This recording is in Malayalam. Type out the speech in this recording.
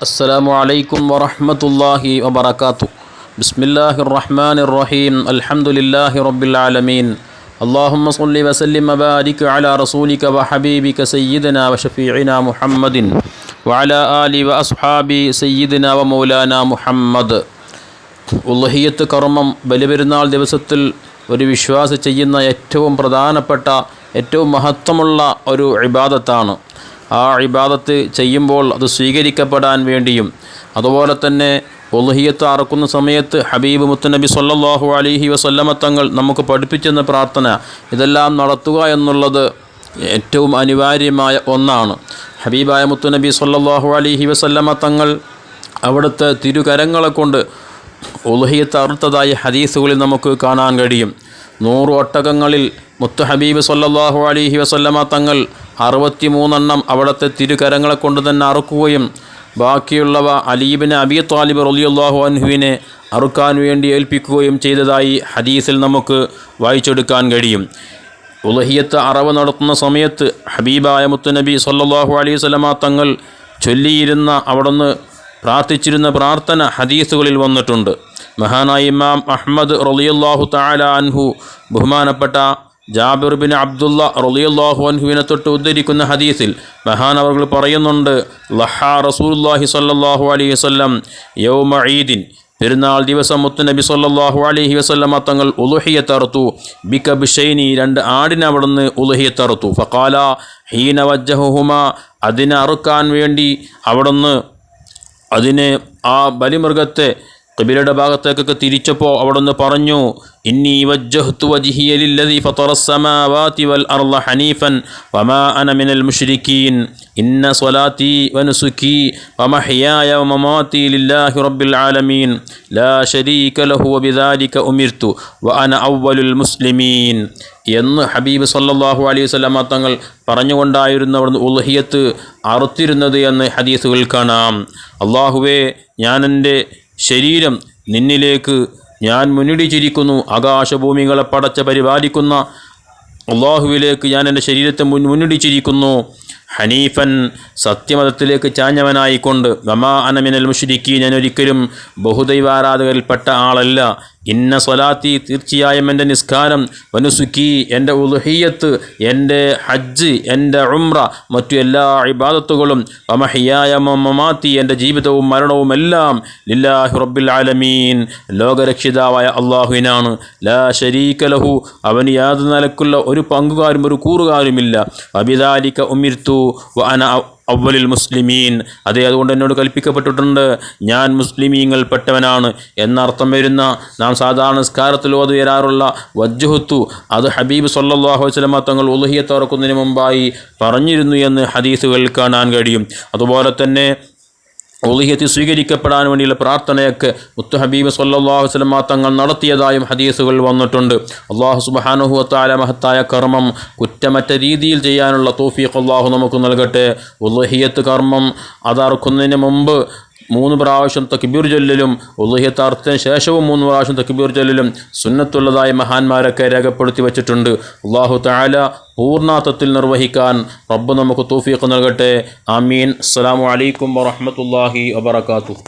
السلام عليكم ورحمة الله وبركاته بسم الله الرحمن الرحيم الحمد لله رب العالمين اللهم صل وسلم وبارك على رسولك وحبيبك سيدنا وشفيعنا محمد وعلى آله وأصحابه سيدنا ومولانا محمد ഉള്ളഹിയത്ത് കർമ്മം ബലിപെരുന്നാൾ ദിവസത്തിൽ ഒരു വിശ്വാസി ചെയ്യുന്ന ഏറ്റവും പ്രധാനപ്പെട്ട ഏറ്റവും മഹത്വമുള്ള ഒരു ഇബാദത്താണ് ആ ഇബാദത്ത് ചെയ്യുമ്പോൾ അത് സ്വീകരിക്കപ്പെടാൻ വേണ്ടിയും അതുപോലെ തന്നെ ഒലുഹിയത്ത് അറക്കുന്ന സമയത്ത് ഹബീബ് മുത്തനബി സല്ലാഹു അലിഹി വസല്ലമത്തങ്ങൾ നമുക്ക് പഠിപ്പിച്ചെന്ന പ്രാർത്ഥന ഇതെല്ലാം നടത്തുക എന്നുള്ളത് ഏറ്റവും അനിവാര്യമായ ഒന്നാണ്. ഹബീബായ മുത്തുനബി സല്ലാഹു അലിഹി വസല്ലമ തങ്ങൾ അവിടുത്തെ തിരുകരങ്ങളെ കൊണ്ട് ഉലഹിയത്ത് അറുത്തതായ ഹദീസുകളിൽ നമുക്ക് കാണാൻ കഴിയും. നൂറ് ഒട്ടകങ്ങളിൽ മുത്തു ഹബീബ് സല്ലാഹു അലിഹി വസല്ലമ തങ്ങൾ അറുപത്തി മൂന്നെണ്ണം അവിടുത്തെ തിരുകരങ്ങളെ കൊണ്ട് തന്നെ അറുക്കുകയും ബാക്കിയുള്ളവ അലീബിന് അബി താലിബ് റലിയുള്ളാഹു അൻഹുവിനെ അറുക്കാൻ വേണ്ടി ഏൽപ്പിക്കുകയും ചെയ്തതായി ഹദീസിൽ നമുക്ക് വായിച്ചെടുക്കാൻ കഴിയും. ഉലഹിയത്ത് അറവ് നടത്തുന്ന സമയത്ത് ഹബീബായ മുത്തുനബി സല്ലാഹു അലൈഹി വസല്ലമ തങ്ങൾ ചൊല്ലിയിരുന്ന അവിടുന്ന് പ്രാർത്ഥിച്ചിരുന്ന പ്രാർത്ഥന ഹദീസുകളിൽ വന്നിട്ടുണ്ട്. മഹാനായി ഇമാം അഹമ്മദ് റളിയല്ലാഹു താല അൻഹു ബഹുമാനപ്പെട്ട ജാബിർ ബിൻ അബ്ദുള്ള റളിയല്ലാഹു അൻഹുവിനെ തൊട്ട് ഉദ്ധരിക്കുന്ന ഹദീസിൽ മഹാനവർകൾ പറയുന്നുണ്ട് ലഹാ റസൂലുള്ളാഹി സല്ലാഹു അലൈഹി വസല്ലം യൗമ ഈദിൻ പെരുന്നാൾ ദിവസം മുത്തുനബി സല്ലാഹു അലൈഹി വസല്ലമ തങ്ങൾ ഉലുഹിയത്തറുത്തു ബിക ഷൈനി രണ്ട് ആടിനെ അവിടുന്ന് ഉലുഹിയത്തറുത്തു ഫക്കാല ഹീന വജ്ജഹുഹുമ അതിനെ അറുക്കാൻ വേണ്ടി അവിടുന്ന് അതിനെ ആ ബലിമൃഗത്തെ കിബിലയുടെ ഭാഗത്തേക്കൊക്കെ തിരിച്ചപ്പോൾ അവിടുന്ന് പറഞ്ഞു ഇന്നി വജ്ജഹ്തു വജിഹിയലില്ലതി ഫത്തറസ്സമാവാതി വൽ അർള ഹനീഫൻ വമാ അന മിനൽ മുഷ്രിക്കീൻ ഇന്ന സ്വലാത്തി വനുസുക്കി വമഹിയായ വമമാതി ലില്ലാഹി റബ്ബിൽ ആലമീൻ ലാ ശരീക ലഹു വബിദാലിക ഉമിർത്തു വ അവ്വലുൽ മുസ്ലിമീൻ. എന്ന് ഹബീബ് സല്ലാഹു അലൈഹി വസ്ലാമ തങ്ങൾ പറഞ്ഞുകൊണ്ടായിരുന്നു അവിടുന്ന് ഉൽഹിയത്ത് അറുത്തിരുന്നത് എന്ന് ഹദീസുകൾ കാണാം. അള്ളാഹുവേ ഞാൻ എന്റെ ശരീരം നിന്നിലേക്ക് ഞാൻ മുന്നിടിച്ചിരിക്കുന്നു. ആകാശഭൂമികളെ പടച്ച പരിപാലിക്കുന്ന അള്ളാഹുവിലേക്ക് ഞാൻ എന്റെ ശരീരത്തെ മുൻ മുന്നിടിച്ചിരിക്കുന്നു. ഹനീഫൻ സത്യമതത്തിലേക്ക് ചാഞ്ഞവനായിക്കൊണ്ട് ഗമാ അനമിനൽ മുഷിരിക്കി ഞാൻ ഒരിക്കലും ബഹുദൈവാരാധകരിൽപ്പെട്ട ആളല്ല. ഇന്ന സ്വലാത്തി തീർച്ചയായും എന്റെ നിസ്കാരം വനുസുക്കി എന്റെ ഉൽഹിയത്ത് എന്റെ ഹജ്ജ് എന്റെ ഉംറ മറ്റു എല്ലാ ഇബാദത്തുകളും വമഹിയായ മമാത്തി എന്റെ ജീവിതവും മരണവും എല്ലാം ലില്ലാഹു റബ്ബിൽ ആലമീൻ. ലോകരക്ഷിതാവായ അള്ളാഹുവിനാണ്. ലാ ഷരീക ലഹു. അവന് യാതൊരു നിലക്കുള്ള ഒരു പങ്കുകാരും ഒരു കൂറുകാരുമില്ല. അബിദാലിക ഉമിർത്തു വ അന അവലിൽ മുസ്ലിമീൻ. അതേ അതുകൊണ്ട് എന്നോട് കൽപ്പിക്കപ്പെട്ടിട്ടുണ്ട് ഞാൻ മുസ്ലിമീങ്ങൾ പെട്ടവനാണ് എന്നർത്ഥം വരുന്ന നാം സാധാരണ നിസ്കാരത്തിൽ ഓത് വരാറുള്ള വജ്ജുഹത്തു അത് ഹബീബ് സല്ലാഹു വസ്ലമ തങ്ങൾ ഉലഹിയെ തുറക്കുന്നതിന് മുമ്പായി പറഞ്ഞിരുന്നു എന്ന് ഹദീസുകൾ കാണാൻ കഴിയും. അതുപോലെ തന്നെ ഒളിഹ്യത്തിൽ സ്വീകരിക്കപ്പെടാൻ വേണ്ടിയുള്ള പ്രാർത്ഥനയൊക്കെ മുത്തു ഹബീബ് സല്ലാഹു വസ്ലമ തങ്ങൾ നടത്തിയതായും ഹദീസുകൾ വന്നിട്ടുണ്ട്. അള്ളാഹു സുബാനുഹുവത്തായ മഹത്തായ കർമ്മം കുറ്റമറ്റ രീതിയിൽ ചെയ്യാനുള്ള തോഫീഖ് അള്ളാഹു നമുക്ക് നൽകട്ടെ. ഉലഹിയത്ത് കർമ്മം അതറക്കുന്നതിന് മുമ്പ് മൂന്ന് പ്രാവശ്യം തക്ബീർ ചൊല്ലലും ഉലുഹിയത്ത് ശേഷവും മൂന്ന് പ്രാവശ്യം തക്ബീർ ചൊല്ലലും സുന്നത്തുള്ളതായ മഹാന്മാരൊക്കെ രേഖപ്പെടുത്തി വച്ചിട്ടുണ്ട്. അള്ളാഹു താല പൂർണാർത്ഥത്തിൽ നിർവഹിക്കാൻ റബ്ബ് നമുക്ക് തൗഫീഖ് നൽകട്ടെ. ആമീൻ. അസ്സലാമു അലൈക്കും വറഹ്മത്തുള്ളാഹി വബറകാതുഹു.